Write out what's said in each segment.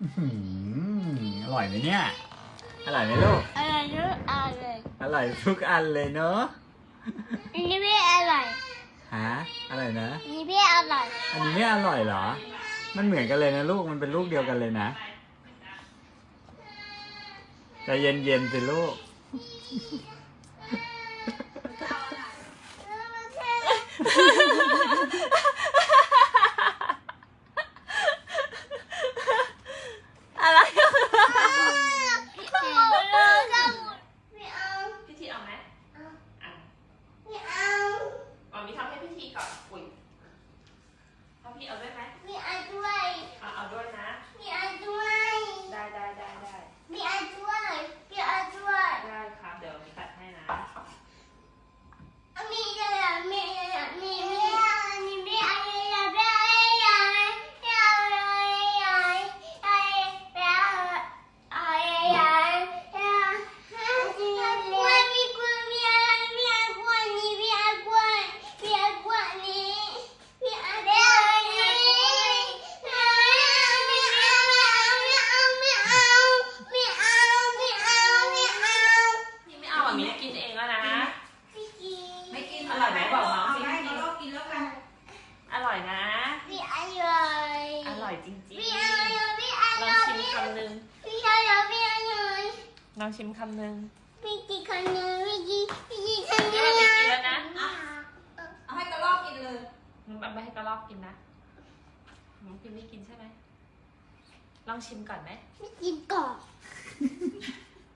อื้อหืออร่อยไหมเนี่ย อร่อยไหมลูก อะไรรู้อะไรอร่อยทุกอันเลยเนอะอันนี้ไม่อร่อยฮะ อะไรนะ อันนี้ไม่อร่อยอันนี้ไม่อร่อยเหรอ มันเหมือนกันเลยนะลูก มันเป็นลูกเดียวกันเลยนะใจเย็นๆสิลูก อะไร ไม่เอาไม่เอา พิธีเอาไหมอะ ไม่เอา ก่อนมี ทำให้พิธีก่อน อุ้ยพ่อพี่เอาด้วยไหม ไม่เอาด้วย เอาเอาด้วยนะ ไม่เอาด้วย ได้ได้ได้ได้ ไม่เอาด้วยไม่เอาด้วย ได้ครับ เดี๋ยวมีตัดให้นะ มีอะไรมีอะไรมีมีมีมีอะไรอะไรอะไรอะไรอะไรอะไรมีกวนมีอะไรมีกวนนี่มีกวนมีกวนนี่มีอะไรไม่เอาไม่เอาไม่เอาไม่เอาไม่เอาไม่เอาไม่เอา พี่ไม่เอาอะมีกินเองแล้วนะ พี่กี ไม่กิน อร่อยไหมบอกน้องสิ เาให้น้องกินแล้วกัน อร่อยนะ พี่อร่อย อร่อยจริง พี่อร่อยพี่อ ๆ ล ร่ อ อง ย ชิม พี่ คำหนึ่ง พี่อร่อยพี่อร่อย ลอง ชิมคำหนึ่งพี่กีคนหนึ่งพี่กีพี่กีคนหนี่นึ่งมีกินแล้วนะเอาให้กระรอกกินเลยมันไม่ให้กระรอกกินนะน้องพิมไม่กินใช่ไหมลองชิมก่อนไหมพี่กินก่อน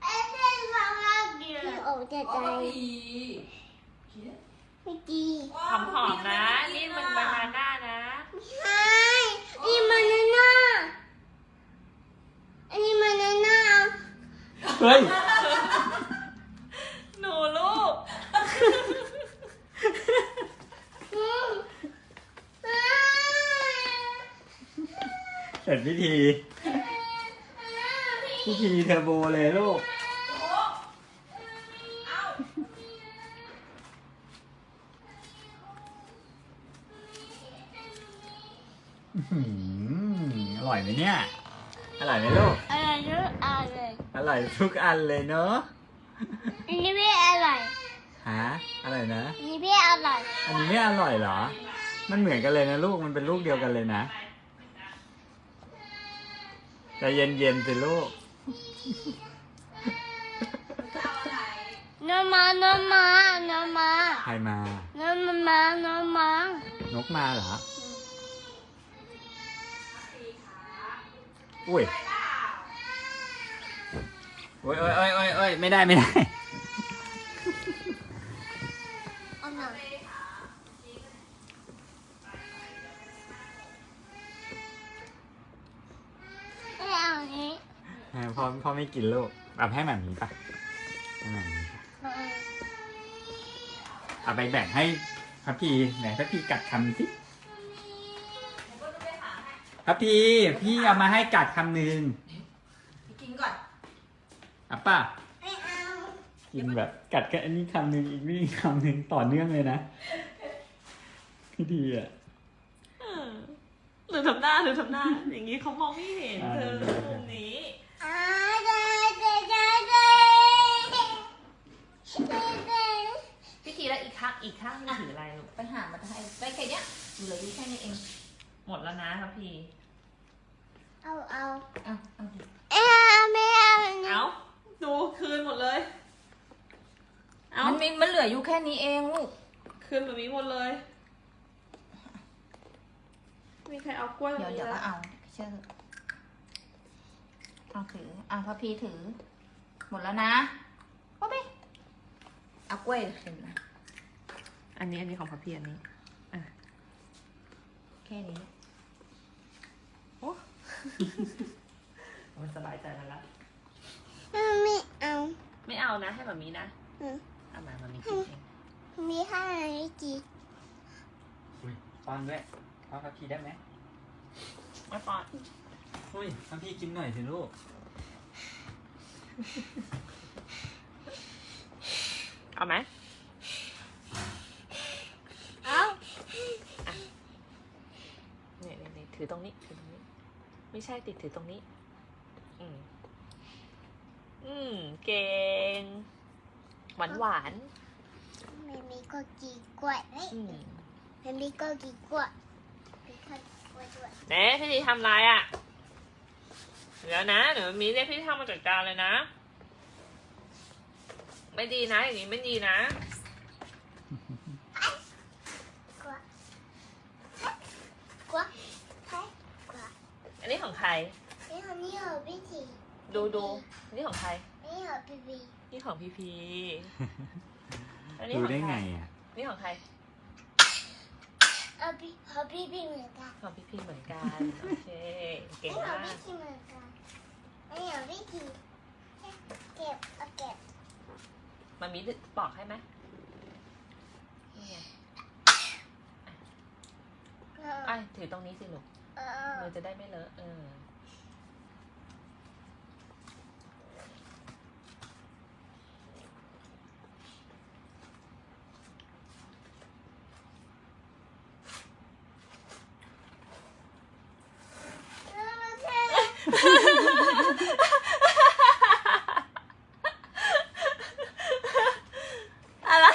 เอ๊ะเอ๊ะเราเรากินโอ้ใจโอ้ใจยพี่กีหอมหอมๆนะ นี่มันบานาน่านะ ใช่นี่มันน่าอันนี้มันน่า เฮ้ย หนูลูกอืมอ่าเสร็จพิธีพิธีเทอร์โบเลยลูก อื้อหืออร่อยไหมเนี่ย อร่อยไหมลูกอะไรรู้อะไรอร่อยทุกอันเลยเนอะอันนี้ไม่อร่อยฮะอะไรนะ อันนี้ไม่อร่อย อันนี้ไม่อร่อยเหรอ มันเหมือนกันเลยนะลูก มันเป็นลูกเดียวกันเลยนะใจเย็นๆสิลูกน้ำมาน้ำมาน้ำมาใครมาน้ำมาน้ำมานกมาเหรอ อุ้ย โอ้ยโอ้ยโอ้ยโอ้ยโอ้ยไม่ได้ไม่ได้ เอาหน่อยไม่เอาอันนี้เออพ่อพ่อไม่กินลูกเอาให้หมามีปะให้หมามีปะเอาเอาไปแบ่งให้พระพีไหนพระพีกัดคำสิพระพีพี่เอามาให้กัดคำหนึ่งกินก่อน อะป้าไม่เอา กินแบบกัดแค่อันนี้คำหนึ่งอีกนี่คำหนึ่งต่อเนื่องเลยนะพี่ดีอะหรือทำหน้าหรือทำหน้า อย่างนี้เขามองไม่เห็นเธอมุมนี้อ่าได้ได้ได้ได้ได้พิธีแล้วอีกข้างอีกข้างนึงถืออะไรลูก ไปหามาให้ได้แค่เนี้ยเหลืออยู่แค่นี้เอง หมดแล้วนะครับพี่ เอาเอาเอาเอาดิเอ้าไม่เอาอันนี้เอา ดูคืนหมดเลย เอามันมีมันเหลืออยู่แค่นี้เองลูก คืนแบบนี้หมดเลย มีใครเอากล้วยเดี๋ยวแบบเดี๋ยวนี้ก็เอาเชื่อเอาถือเอาพระพีถือ หมดแล้วนะว่าไปเอากล้วยเห็นนะอันนี้อันนี้ของพับพี่อันนี้แค่นี้มันสบายใจแล้วละไม่เอาไม่ เอานะ ให้แบบนี้นะอืม เอามาแบบนี้กินเองมีข้าวอะไรจีอุ้ยป้อนด้วยป้อนพระพีได้ไหมไม่ปอนอุ้ยพระพีกินหน่อยสิลูกเอาไหมเอานี่นี่นี่ถือตรงนี้ถือตรงนี้ ไม่ใช่ติดถือตรงนี้อืม อืม เก่ง หวานหวานไม่มีก็กี่กล้วยเฮ้ยๆอืมไม่มีก็กี่กล้วยมีก็กี่กล้วยด้วยเน่พี่ดีทำอะไรอะ่ะ เดี๋ยวนะเดี๋ยวมีเรียกพี่ทำมาจัดการเลยนะ ไม่ดีนะ อย่างนี้ไม่ดีนะกล้วยกล้วยใช่กล้วยอันนี้ของใคร นี่ของนี่ของพี่ที ดูดูอันนี้ของใคร นี่ของพี่บีนี่ของพี่พีอันนี้ดูของได้ใครไงอะ นี่ของใคร เอาพี่ของพี่บีเหมือนกันของพี่พีเหมือนกัน โอเค เก่นี่งของมากพี่ทีเหมือนกันนี่ของพี่ทีเก็บเอาเก็บมามีบอกให้ไหมนี่ไงเออไอ้ยถือตรงนี้สิลูกเออ มือจะได้ไม่เลอะ เออ อะไร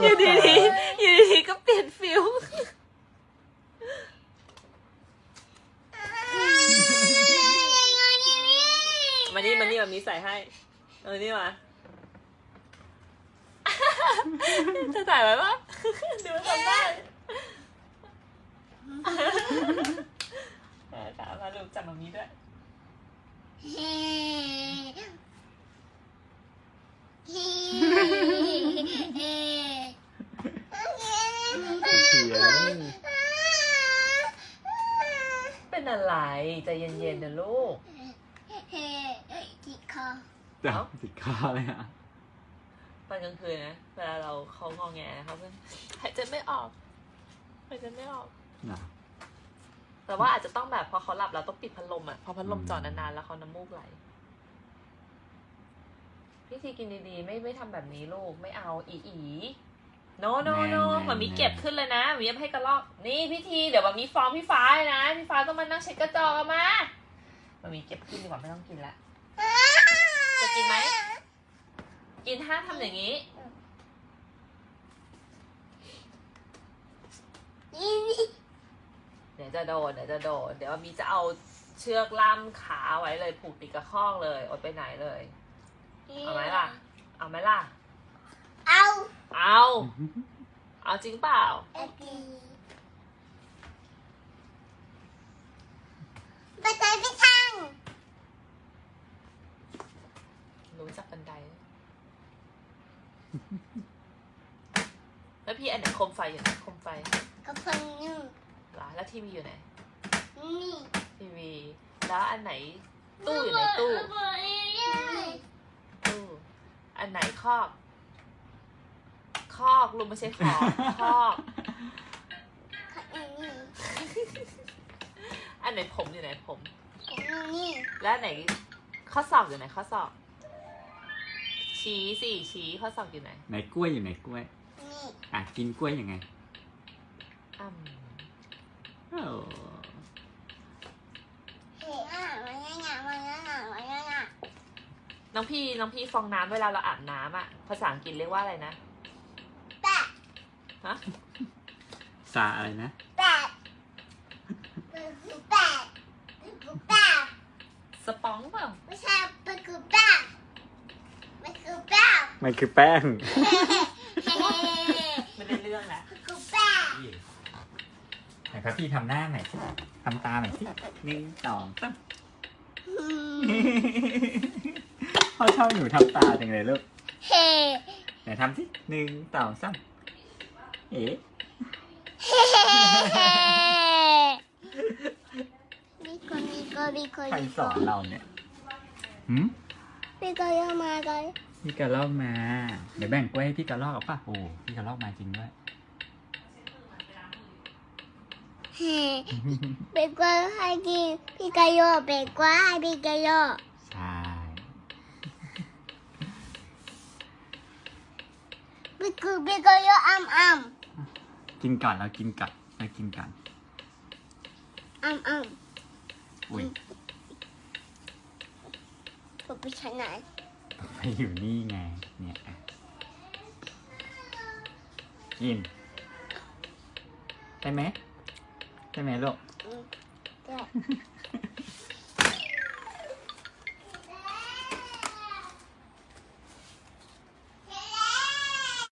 อยู่ดีๆอยู่ดีๆก็เปลี่ยนฟิล มานี่มานี่มามีใส่ให้เออนี่มาจะถ่ายไว้ปะดูทำได้เออตามมาลูกจับมามีด้วยเสียเป็นอะไร ใจเย็นๆนะลูกจิก คอเดี๋ยวติดคอเลยอะตอนกลางคืนนะ เวลาเราเขางองแงเขาเพื่อนหายใจไม่ออกหายใจไม่ออก นะแต่ว่าอาจจะต้องแบบพอเขาหลับเราต้องปิดพัดลมอะพอพัดลมจอดนานๆแล้วเขาน้ำมูกไหลพี่ทีกินดีๆ ไม่ไม่ทำแบบนี้ลูกไม่เอาอีอีโนโนโนมันมีเก็บขึ้นเลยนะมันมีให้กระลอก นี่พี่ทีเดี๋ยวมันมีฟ้องพี่ฟ้าเลยนะพี่ฟ้าต้องมานั่งเช็ดกระจกเอามามันมีเก็บขึ้นดีกว่าไม่ต้องกินละจะ กินไหม กินถ้าทำอย่างนี้ เดี๋ยวจะโดน เดี๋ยวจะโดน เดี๋ยวมีจะเอาเชือกล่ามขาไว้เลยผูกติดกับข้องเลยอดไปไหนเลย เอาไหมล่ะ เอาไหมล่ะ เอา เอา เอาจริงเปล่าไอ้ดีไปไหนไปทา งรู้จักบันได แล้วพี่อันไหนโคมไฟอยู่ไหนโคมไฟกับคนนึงเหรอแล้วทีวีอยู่ไหน นี่ทีวี แล้วอันไหน ตู้อยู่ไหนตู้ ตู้ อันไหนคอก คอกลุงไม่ใช่ขอกคอกอันนี้อันไหนผมอยู่ไหนผมอันนี้แล้วอันไหนข้อสอบอยู่ไหนข้อสอบ ชี้สิชี้ข้อสอบอยู่ไหนไหนกล้วยอยู่ไหนกล้วย นี่อะกินกล้วยยังไงอืมโอ้เฮ้ยอะมันยังไงมันยังไงมันยังไงน้องพี่น้องพี่ฟองน้ำเวลาเราอาบน้ำอะภาษาอังกฤษเรียกว่าอะไรนะ แปดฮะซาอะไรนะ แปดมันคือแปดมันคือแปด สปองเปล่า ไม่ใช่มันคือแปดมันคือแปด มันคือแป้ง ไม่ได้เรื่องแหละมันคือแปดไหนครับพี่ทำหน้าหน่อยสิทำตาหน่อยสิหนึ่งสองสามพ่อชอบหนูทำตาจังเลยลูกเฮ้ไหนทำสิหนึ่งสองสามเอ๊ะมีคนมีคนมีคนใครมีสคอนนเราเนี่ยหืมมีคนเยอะมาเลย พี่กระลอกมา เดี๋ยวแบ่งกล้วยให้พี่กระลอกเอาป่ะโอ้พี่กระลอกมาจริงด้วยเฮ้เบกว่าให้กินพี่กายโยเบกว่าให้พี่กายโยใช่ พี่คือพี่กายโยอ้ำอ้กินก่อนเรากินก่อนเรากินก่อนำอ้ำอ้ำอุ้ยผมไปชั้นไหน ไปอยู่นี่ไง เนี่ยอินได้ไหมได้ไหมลูก ได้